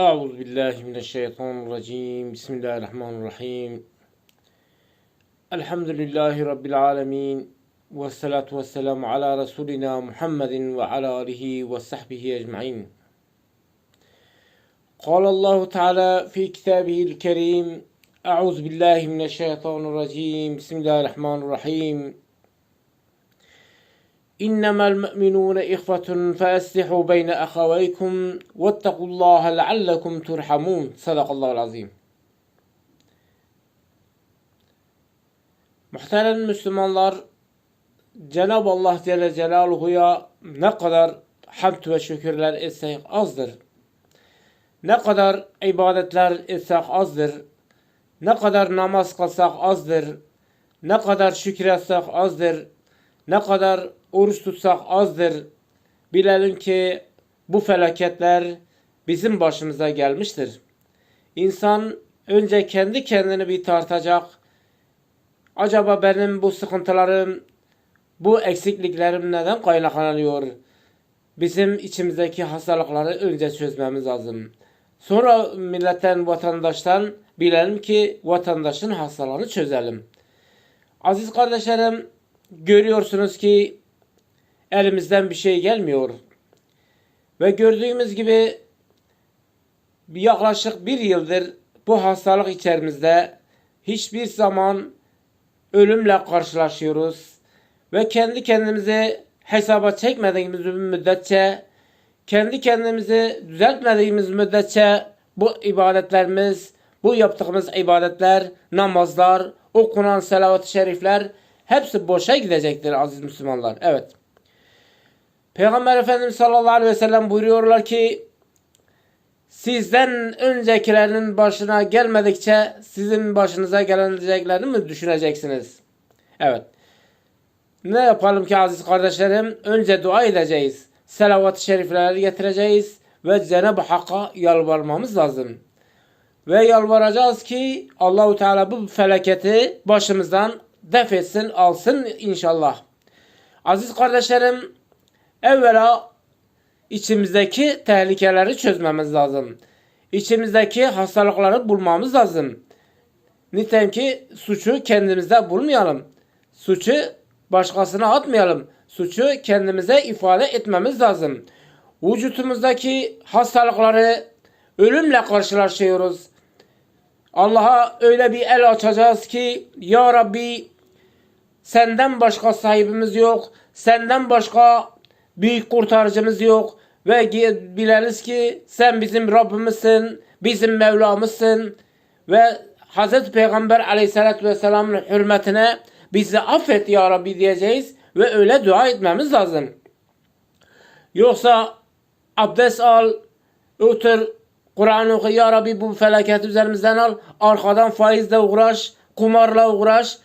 أعوذ بالله من الشيطان الرجيم. بسم الله الرحمن الرحيم. الحمد لله رب العالمين والصلاة والسلام على رسولنا محمد وعلى آله وصحبه أجمعين. قال الله تعالى في كتابه الكريم أعوذ بالله من الشيطان الرجيم. بسم الله الرحمن الرحيم. إنما المؤمنون إخوة فأصلحوا بين أخويكم واتقوا الله لعلكم ترحمون صدق الله العظيم Muhterem Müslümanlar, Cenab-ı Allah Celle Celaluhu'ya ne kadar hamd ve şükürler etsek azdır. Ne kadar ibadetler etsek azdır. Ne kadar namaz kılsak azdır. Ne kadar şükretsek azdır. Ne kadar oruç tutsak azdır. Bilelim ki bu felaketler bizim başımıza gelmiştir. İnsan önce kendi kendini bir tartacak. Acaba benim bu sıkıntılarım, bu eksikliklerim neden kaynaklanıyor? Bizim içimizdeki hastalıkları önce çözmemiz lazım. Sonra milletten, vatandaştan bilelim ki vatandaşın hastalığını çözelim. Aziz kardeşlerim, görüyorsunuz ki elimizden bir şey gelmiyor. Ve gördüğümüz gibi yaklaşık bir yıldır bu hastalık içerimizde hiçbir zaman ölümle karşılaşıyoruz. Ve kendi kendimizi hesaba çekmediğimiz müddetçe, kendi kendimizi düzeltmediğimiz müddetçe bu ibadetlerimiz, bu yaptığımız ibadetler, namazlar, okunan selavat-ı şerifler hepsi boşa gidecektir aziz Müslümanlar. Evet. Peygamber Efendimiz sallallahu aleyhi ve sellem buyuruyorlar ki sizden öncekilerin başına gelmedikçe sizin başınıza geleceklerini mi düşüneceksiniz? Evet. Ne yapalım ki aziz kardeşlerim? Önce dua edeceğiz. Selavat-ı şerifleri getireceğiz ve Cenab-ı Hakk'a yalvarmamız lazım. Ve yalvaracağız ki Allahu Teala bu felaketi başımızdan def etsin, alsın inşallah. Aziz kardeşlerim, evvela içimizdeki tehlikeleri çözmemiz lazım. İçimizdeki hastalıkları bulmamız lazım. Nitekim ki suçu kendimizde bulmayalım. Suçu başkasına atmayalım. Suçu kendimize ifade etmemiz lazım. Vücutumuzdaki hastalıkları ölümle karşılaşıyoruz. Allah'a öyle bir el açacağız ki Ya Rabbi senden başka sahibimiz yok. Senden başka büyük kurtarıcımız yok. Ve biliriz ki sen bizim Rabbimizsin. Bizim Mevlamızsın. Ve Hz. Peygamber aleyhissalatü vesselamın hürmetine bizi affet ya Rabbi diyeceğiz. Ve öyle dua etmemiz lazım. Yoksa abdest al, otur, Kur'an oku ya Rabbi bu felaketi üzerimizden al. Arkadan faizle uğraş, kumarla uğraş,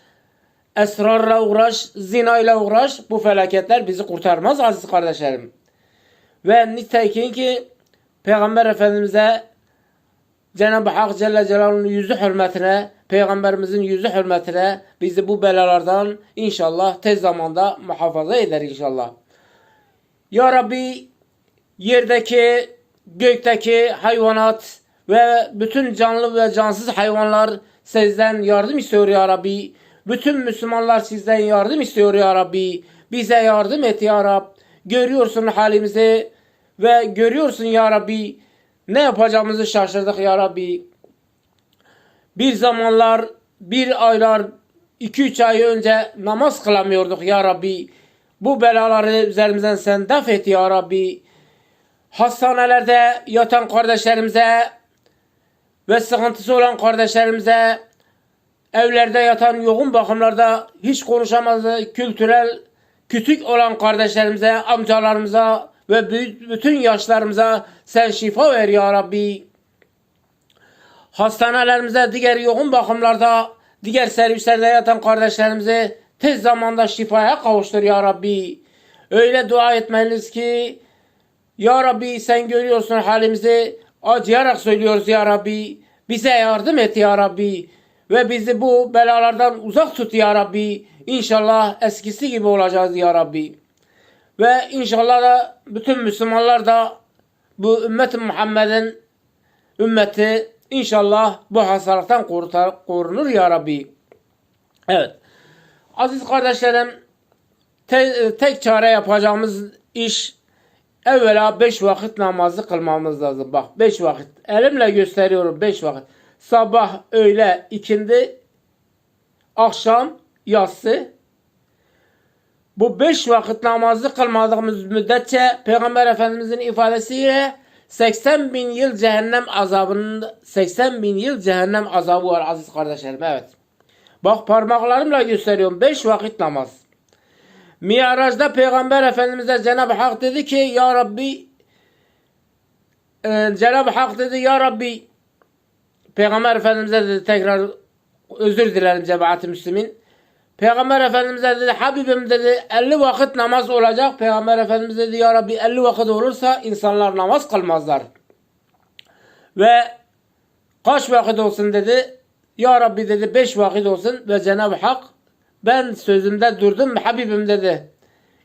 esrarla uğraş, zinayla uğraş. Bu felaketler bizi kurtarmaz aziz kardeşlerim. Ve nitekim ki Peygamber Efendimiz'e Cenab-ı Hak Celle Celaluhu'nun yüzü hürmetine, Peygamberimizin yüzü hürmetine bizi bu belalardan inşallah tez zamanda muhafaza eder inşallah. Ya Rabbi yerdeki, gökteki hayvanat ve bütün canlı ve cansız hayvanlar sizden yardım istiyor ya Rabbi. Bütün Müslümanlar sizden yardım istiyor ya Rabbi. Bize yardım et ya Rab. Görüyorsun halimizi ve görüyorsun ya Rabbi ne yapacağımızı şaşırdık ya Rabbi. Bir zamanlar, bir aylar, iki üç ay önce namaz kılamıyorduk ya Rabbi. Bu belaları üzerimizden sen def et ya Rabbi. Hastanelerde yatan kardeşlerimize ve sıkıntısı olan kardeşlerimize evlerde yatan yoğun bakımlarda hiç konuşamazı kültürel kütük olan kardeşlerimize, amcalarımıza ve bütün yaşlarımıza sen şifa ver ya Rabbi. Hastanelerimize, diğer yoğun bakımlarda, diğer servislerde yatan kardeşlerimize tez zamanda şifaya kavuştur ya Rabbi. Öyle dua etmeliyiz ki Ya Rabbi sen görüyorsun halimizi acıyarak söylüyoruz ya Rabbi. Bize yardım et ya Rabbi. Ve bizi bu belalardan uzak tut ya Rabbi. İnşallah eskisi gibi olacağız ya Rabbi. Ve inşallah da bütün Müslümanlar da bu ümmet Muhammed'in ümmeti inşallah bu hastalıktan kurtar, korunur ya Rabbi. Evet. Aziz kardeşlerim te- tek çare yapacağımız iş evvela beş vakit namazı kılmamız lazım. Bak beş vakit. Elimle gösteriyorum beş vakit. Sabah, öğle, ikindi, akşam, yatsı. Bu beş vakit namazı kılmadığımız müddetçe Peygamber Efendimizin ifadesiyle 80 bin yıl cehennem azabının 80 bin yıl cehennem azabı var aziz kardeşlerim. Evet. Bak parmaklarımla gösteriyorum. Beş vakit namaz. Mi'raj'da Peygamber Efendimiz'e Cenab-ı Hak dedi ki Ya Rabbi e, Cenab-ı Hak dedi Ya Rabbi Peygamber Efendimiz'e dedi tekrar özür dilerim cemaat-i müslümin. Peygamber Efendimiz'e dedi Habibim dedi 50 vakit namaz olacak. Peygamber Efendimiz dedi Ya Rabbi 50 vakit olursa insanlar namaz kılmazlar. Ve kaç vakit olsun dedi. Ya Rabbi dedi 5 vakit olsun ve Cenab-ı Hak ben sözümde durdum Habibim dedi.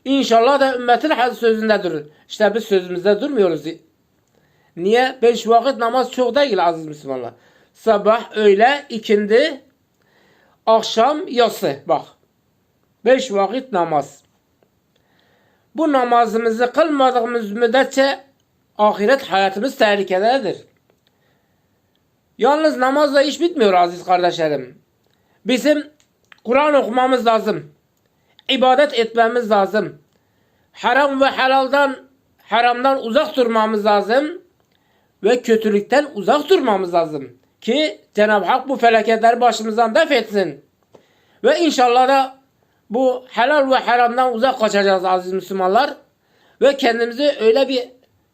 İnşallah da ümmetin sözünde durur. İşte biz sözümüzde durmuyoruz. Niye? Beş vakit namaz çok değil aziz Müslümanlar. Sabah, öğle, ikindi, akşam, yatsı. Bak. Beş vakit namaz. Bu namazımızı kılmadığımız müddetçe ahiret hayatımız tehlikededir. Yalnız namazla iş bitmiyor aziz kardeşlerim. Bizim Kur'an okumamız lazım. İbadet etmemiz lazım. Haram ve helaldan, haramdan uzak durmamız lazım. Ve kötülükten uzak durmamız lazım. Ki Cenab-ı Hak bu felaketleri başımızdan def etsin. Ve inşallah da bu helal ve haramdan uzak kaçacağız aziz Müslümanlar. Ve kendimizi öyle bir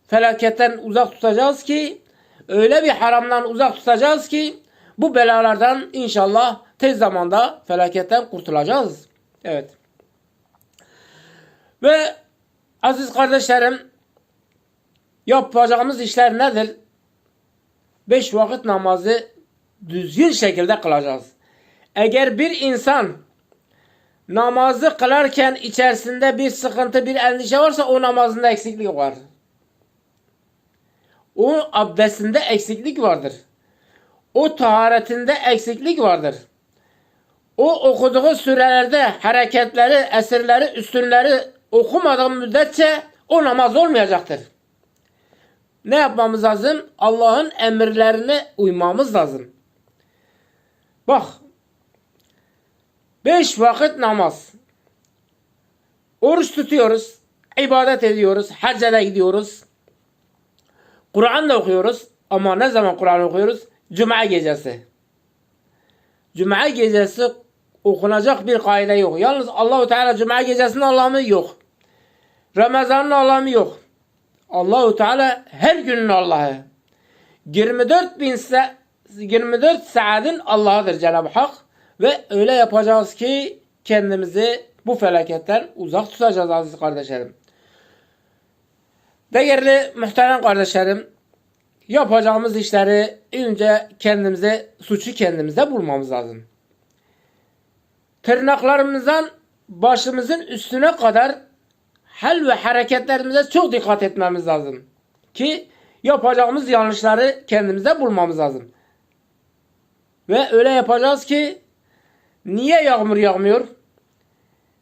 felaketten uzak tutacağız ki, öyle bir haramdan uzak tutacağız ki, bu belalardan inşallah tez zamanda felaketten kurtulacağız. Evet. Ve aziz kardeşlerim yapacağımız işler nedir? Beş vakit namazı düzgün şekilde kılacağız. Eğer bir insan namazı kılarken içerisinde bir sıkıntı, bir endişe varsa o namazında eksiklik var. O abdestinde eksiklik vardır. O taharetinde eksiklik vardır. O okuduğu sürelerde hareketleri, esirleri, üstünleri okumadığı müddetçe o namaz olmayacaktır. Ne yapmamız lazım? Allah'ın emirlerine uymamız lazım. Bak. Beş vakit namaz. Oruç tutuyoruz. ibadet ediyoruz. Hacca gidiyoruz. Kur'an da okuyoruz. Ama ne zaman Kur'an okuyoruz? Cuma gecesi. Cuma gecesi okunacak bir kaide yok. Yalnız Allahu Teala Cuma gecesinin anlamı yok. Ramazan'ın anlamı yok. Allahu Teala her günün Allah'ı. 24 bin sa 24 saatin Allah'ıdır Cenab-ı Hak ve öyle yapacağız ki kendimizi bu felaketten uzak tutacağız aziz kardeşlerim. Değerli muhterem kardeşlerim, yapacağımız işleri önce kendimize suçu kendimizde bulmamız lazım. Tırnaklarımızdan başımızın üstüne kadar hal ve hareketlerimize çok dikkat etmemiz lazım. Ki yapacağımız yanlışları kendimize bulmamız lazım. Ve öyle yapacağız ki niye yağmur yağmıyor?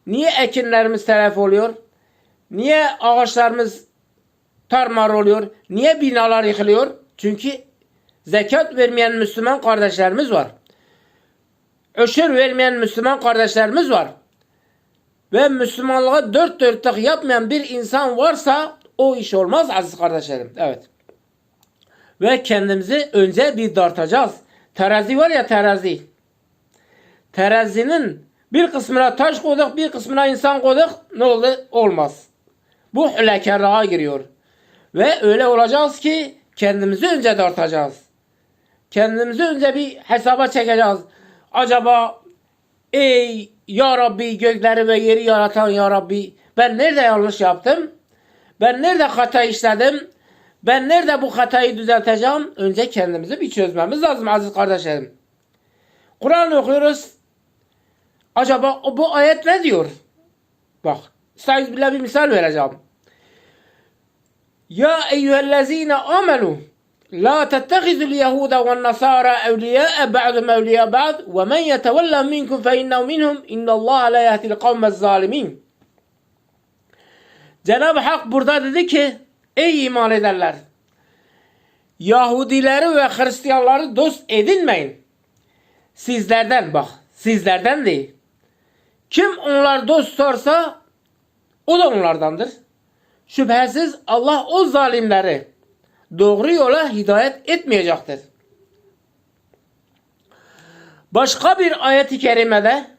Niye ekinlerimiz telef oluyor? Niye ağaçlarımız tarmar oluyor? Niye binalar yıkılıyor? Çünkü zekat vermeyen Müslüman kardeşlerimiz var. Öşür vermeyen Müslüman kardeşlerimiz var. Ve Müslümanlığa dört dörtlük yapmayan bir insan varsa o iş olmaz aziz kardeşlerim. Evet. Ve kendimizi önce bir dartacağız. Terazi var ya terazi. Terazinin bir kısmına taş koyduk, bir kısmına insan koyduk. Ne oldu? Olmaz. Bu hülekarlığa giriyor. Ve öyle olacağız ki kendimizi önce dartacağız. Kendimizi önce bir hesaba çekeceğiz. Acaba ey ya Rabbi gökleri ve yeri yaratan Ya Rabbi ben nerede yanlış yaptım? Ben nerede hata işledim? Ben nerede bu hatayı düzelteceğim? Önce kendimizi bir çözmemiz lazım aziz kardeşlerim. Kur'an okuyoruz. Acaba bu ayet ne diyor? Bak. Estağfirullah bir misal vereceğim. Ya eyyühellezine La tettehizul yehude ve nasara evliyâe ba'dum evliyâ ba'd ve men yetevella minkum fe innev minhum innallâhe la yehdil kavmez zalimin. Cenab-ı Hak burada dedi ki ey iman edenler Yahudileri ve Hristiyanları dost edinmeyin. Sizlerden bak sizlerden değil. Kim onlar dost sorsa o da onlardandır. Şüphesiz Allah o zalimleri doğru yola hidayet etmeyecektir. Başka bir ayet-i kerimede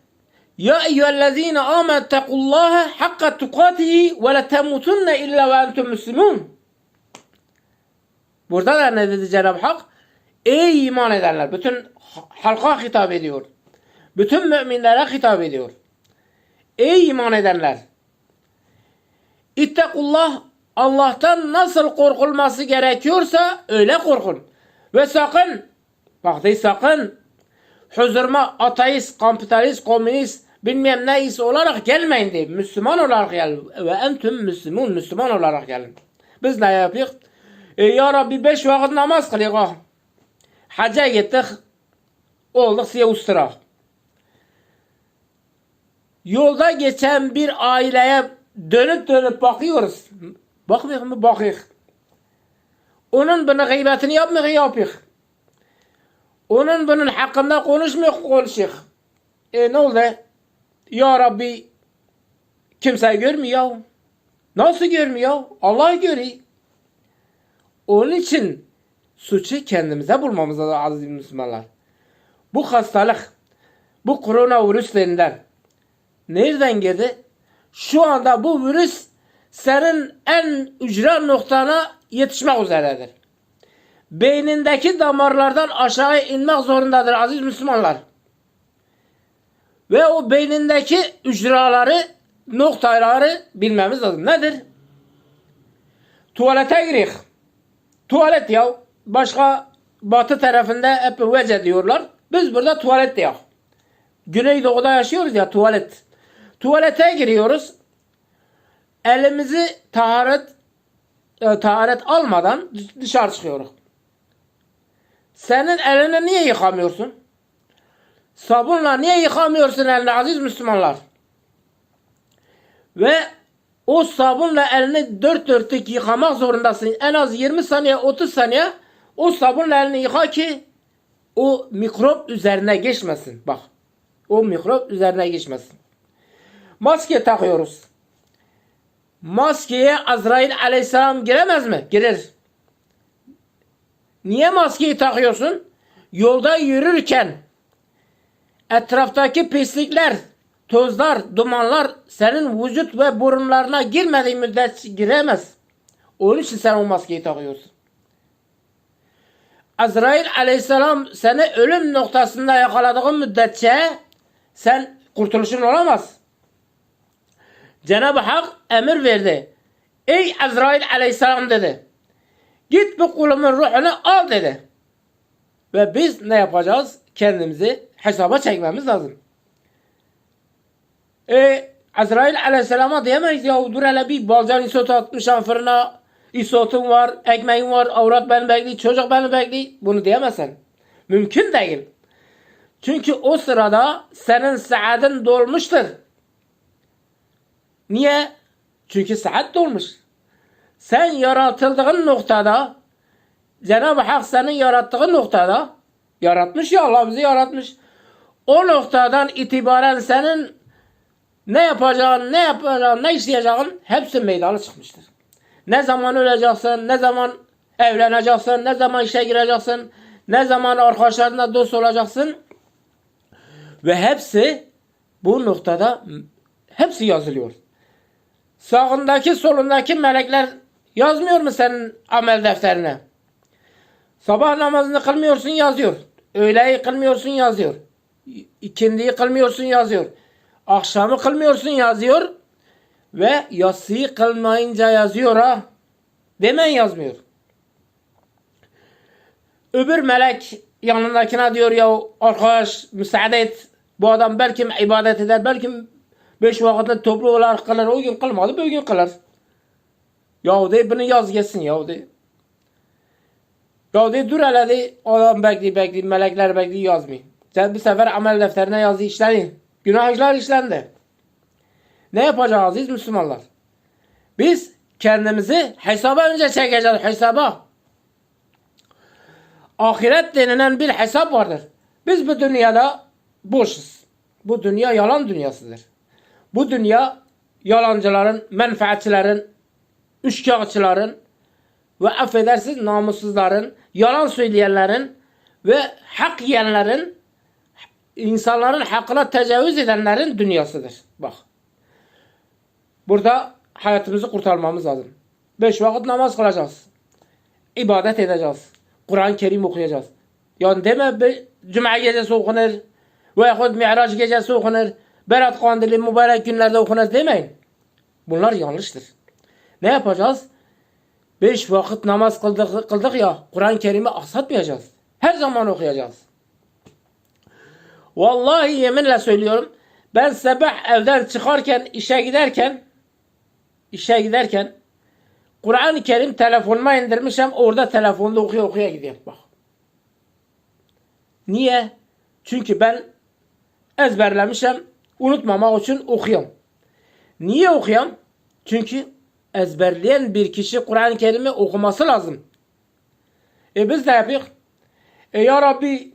Ya eyyühellezine amentequllaha hakka tukatihi ve le temutunne illa ve entum müslümun. Burada da ne dedi Cenab-ı Hak? Ey iman edenler! Bütün halka hitap ediyor. Bütün müminlere hitap ediyor. Ey iman edenler! İttekullah Allah'tan nasıl korkulması gerekiyorsa öyle korkun. Ve sakın bak sakın huzuruma ateist, kapitalist, komünist bilmem neyse olarak gelmeyin diye. Müslüman olarak gelin. Ve entüm Müslüman, Müslüman olarak gelin. Biz ne yapıyoruz? E, ya Rabbi beş vakit namaz kılıyoruz. Hacca gittik. Olduk size ustura. Yolda geçen bir aileye dönüp dönüp bakıyoruz. Bakmıyor mu? Bakıyor. Onun bunun gıybetini yapmıyor, yapıyor. Onun bunun hakkında konuşmuyor, konuşuyor. E ne oldu? Ya Rabbi kimse görmüyor. Nasıl görmüyor? Allah görüyor. Onun için suçu kendimize bulmamız lazım aziz Müslümanlar. Bu hastalık, bu koronavirüs denilen nereden geldi? Şu anda bu virüs senin en ücra noktana yetişmek üzeredir. Beynindeki damarlardan aşağı inmek zorundadır aziz Müslümanlar. Ve o beynindeki ücraları, noktaları bilmemiz lazım. Nedir? Tuvalete girik. Tuvalet ya. Başka batı tarafında hep vece diyorlar. Biz burada tuvalet ya. Güneydoğu'da yaşıyoruz ya tuvalet. Tuvalete giriyoruz. Elimizi taharet e, taharet almadan dışarı çıkıyoruz. Senin elini niye yıkamıyorsun? Sabunla niye yıkamıyorsun elini aziz Müslümanlar? Ve o sabunla elini dört dörtlük yıkamak zorundasın. En az 20 saniye 30 saniye o sabunla elini yıka ki o mikrop üzerine geçmesin. Bak. O mikrop üzerine geçmesin. Maske takıyoruz. Maskeye Azrail aleyhisselam giremez mi? Girer. Niye maskeyi takıyorsun? Yolda yürürken etraftaki pislikler, tozlar, dumanlar senin vücut ve burunlarına girmediği müddetçe giremez. Onun için sen o maskeyi takıyorsun. Azrail aleyhisselam seni ölüm noktasında yakaladığı müddetçe sen kurtuluşun olamaz. Cenab-ı Hak emir verdi. Ey Azrail aleyhisselam dedi. Git bu kulumun ruhunu al dedi. Ve biz ne yapacağız? Kendimizi hesaba çekmemiz lazım. E, Azrail aleyhisselama diyemeyiz ya dur hele bir balcan isot atmışam fırına isotum var, ekmeğim var, avrat beni bekliyor, çocuk beni bekliyor. Bunu diyemezsin. Mümkün değil. Çünkü o sırada senin saadin dolmuştur. Niye? Çünkü saat dolmuş. Sen yaratıldığın noktada Cenab-ı Hak senin yarattığı noktada yaratmış ya Allah bizi yaratmış. O noktadan itibaren senin ne yapacağın, ne yapacağın, ne isteyeceğin hepsi meydana çıkmıştır. Ne zaman öleceksin, ne zaman evleneceksin, ne zaman işe gireceksin, ne zaman arkadaşlarına dost olacaksın. Ve hepsi bu noktada hepsi yazılıyor. Sağındaki solundaki melekler yazmıyor mu senin amel defterine? Sabah namazını kılmıyorsun yazıyor. Öğleyi kılmıyorsun yazıyor. İkindiyi kılmıyorsun yazıyor. Akşamı kılmıyorsun yazıyor. Ve yatsıyı kılmayınca yazıyor ha. Demen yazmıyor. Öbür melek yanındakine diyor ya arkadaş müsaade et. Bu adam belki ibadet eder. Belki beş vakitte toplu olarak kılar. O gün kılmadı. Bir gün kılar. Yahu de bunu yaz geçsin yahu de. Ya dedi dur hele dedi. Adam bekliyor bekliyor. Melekler bekliyor yazmıyor. Sen bir sefer amel defterine yazı işleyin. Günahlar işlendi. Ne yapacağız aziz Müslümanlar? Biz kendimizi hesaba önce çekeceğiz. Hesaba. Ahiret denilen bir hesap vardır. Biz bu dünyada boşuz. Bu dünya yalan dünyasıdır. Bu dünya yalancıların, menfaatçilerin, üçkağıtçıların ve affedersiniz namussuzların, yalan söyleyenlerin ve hak yiyenlerin, insanların hakkına tecavüz edenlerin dünyasıdır. Bak. Burada hayatımızı kurtarmamız lazım. Beş vakit namaz kılacağız. İbadet edeceğiz. Kur'an-ı Kerim okuyacağız. Yani deme Cuma gecesi okunur veyahut Mi'raç gecesi okunur. Berat kandili mübarek günlerde okunur demeyin. Bunlar yanlıştır. Ne yapacağız? Beş vakit namaz kıldık, kıldık ya Kur'an-ı Kerim'i aksatmayacağız. Her zaman okuyacağız. Vallahi yeminle söylüyorum. Ben sabah evden çıkarken işe giderken işe giderken Kur'an-ı Kerim telefonuma indirmişim. Orada telefonda okuya okuya gidiyorum. Bak. Niye? Çünkü ben ezberlemişim. Unutmamak için okuyorum. Niye okuyorum? Çünkü ezberleyen bir kişi Kur'an-ı Kerim'i okuması lazım. E biz de yapıyoruz. E ya Rabbi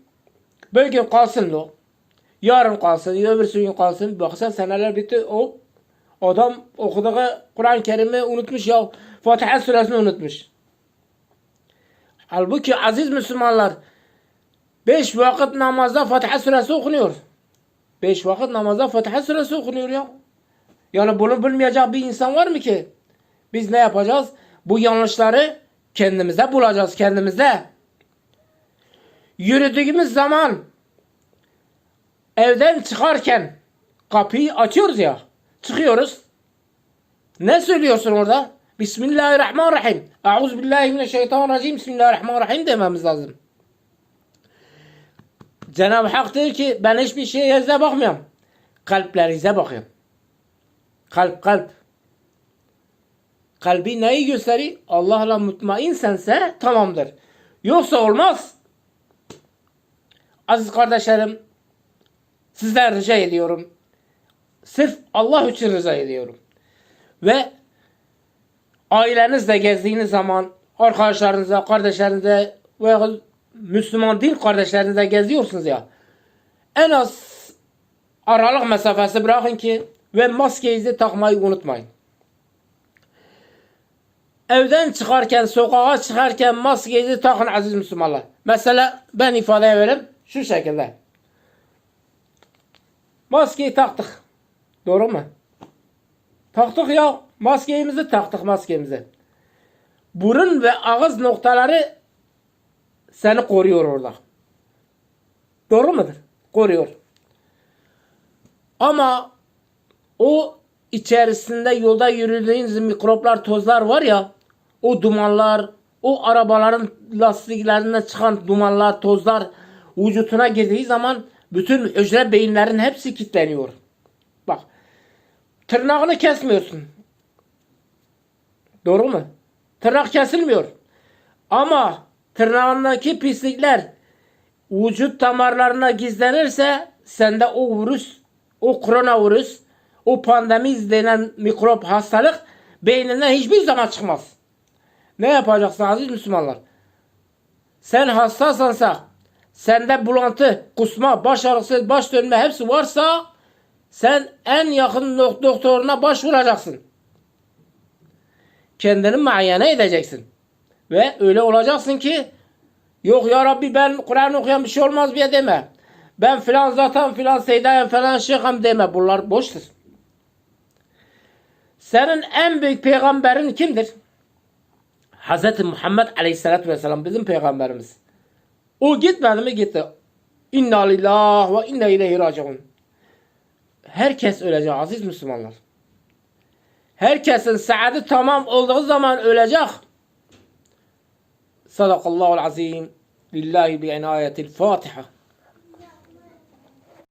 bugün kalsın o. Yarın kalsın, öbürsü gün kalsın. Baksan seneler bitti. O adam okuduğu Kur'an-ı Kerim'i unutmuş ya. Fatiha suresini unutmuş. Halbuki aziz Müslümanlar beş vakit namazda Fatiha suresi okunuyor. Beş vakit namazda Fatiha suresi okunuyor ya. Yani bunu bilmeyecek bir insan var mı ki? Biz ne yapacağız? Bu yanlışları kendimize bulacağız, kendimizde. Yürüdüğümüz zaman evden çıkarken kapıyı açıyoruz ya. Çıkıyoruz. Ne söylüyorsun orada? Bismillahirrahmanirrahim. Euzubillahimineşşeytanirracim. Bismillahirrahmanirrahim dememiz lazım. Cenab-ı Hak diyor ki ben hiçbir şeye size bakmıyorum. Kalplerinize bakıyorum. Kalp kalp. Kalbi neyi gösterir? Allah'la mutmainsense tamamdır. Yoksa olmaz. Aziz kardeşlerim sizden rica ediyorum. Sırf Allah için rica ediyorum. Ve ailenizle gezdiğiniz zaman arkadaşlarınızla, kardeşlerinizle veya Müslüman değil kardeşlerinizle geziyorsunuz ya. En az aralık mesafesi bırakın ki ve maskeyi takmayı unutmayın. Evden çıkarken, sokağa çıkarken maskeyi takın aziz Müslümanlar. Mesela ben ifade veririm şu şekilde. Maskeyi taktık. Doğru mu? Taktık ya. Maskemizi taktık maskemizi. Burun ve ağız noktaları seni koruyor orada. Doğru mudur? Koruyor. Ama o içerisinde yolda yürüdüğünüz mikroplar, tozlar var ya, o dumanlar, o arabaların lastiklerinden çıkan dumanlar, tozlar vücutuna girdiği zaman bütün hücre beyinlerin hepsi kilitleniyor. Bak, tırnağını kesmiyorsun. Doğru mu? Tırnak kesilmiyor. Ama tırnağındaki pislikler vücut damarlarına gizlenirse sende o virüs, o koronavirüs, o pandemi denen mikrop hastalık beyninden hiçbir zaman çıkmaz. Ne yapacaksın aziz Müslümanlar? Sen hastasansa, sende bulantı, kusma, baş ağrısı, baş dönme hepsi varsa sen en yakın doktoruna başvuracaksın. Kendini muayene edeceksin. Ve öyle olacaksın ki yok ya Rabbi ben Kur'an okuyan bir şey olmaz diye deme. Ben filan zaten filan seydayım falan şeyhim deme. Bunlar boştur. Senin en büyük peygamberin kimdir? Hz. Muhammed Aleyhisselatü Vesselam bizim peygamberimiz. O gitmedi mi gitti. İnna lillah ve inna ileyhi raciun. Herkes ölecek aziz Müslümanlar. Herkesin saati tamam olduğu zaman ölecek. صدق الله العظيم. لله بعناية الفاتحة.